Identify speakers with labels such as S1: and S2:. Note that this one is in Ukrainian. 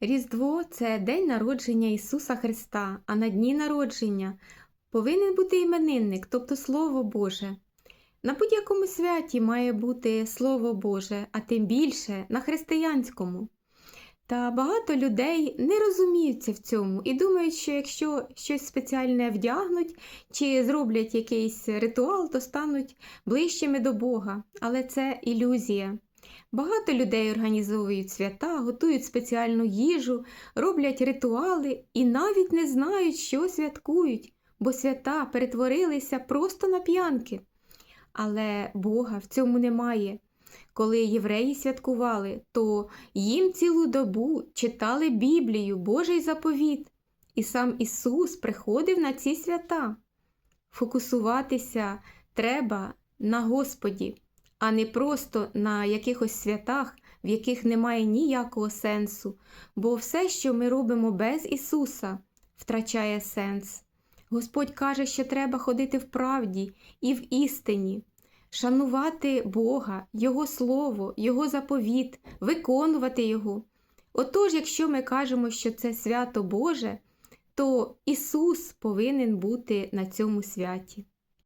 S1: Різдво це день народження Ісуса Христа, а на дні народження повинен бути іменинник, тобто Слово Боже. На будь-якому святі має бути Слово Боже, а тим більше на християнському. Та багато людей не розуміються в цьому і думають, що якщо щось спеціальне вдягнуть чи зроблять якийсь ритуал, то стануть ближчими до Бога. Але це ілюзія. Багато людей організовують свята, готують спеціальну їжу, роблять ритуали і навіть не знають, що святкують, бо свята перетворилися просто на п'янки. Але Бога в цьому немає. Коли євреї святкували, то їм цілу добу читали Біблію, Божий заповіт, і сам Ісус приходив на ці свята. Фокусуватися треба на Господі, а не просто на якихось святах, в яких немає ніякого сенсу, бо все, що ми робимо без Ісуса, втрачає сенс. Господь каже, що треба ходити в правді і в істині, шанувати Бога, Його Слово, Його заповіт, виконувати Його. Отож, якщо ми кажемо, що це свято Боже, то Ісус повинен бути на цьому святі.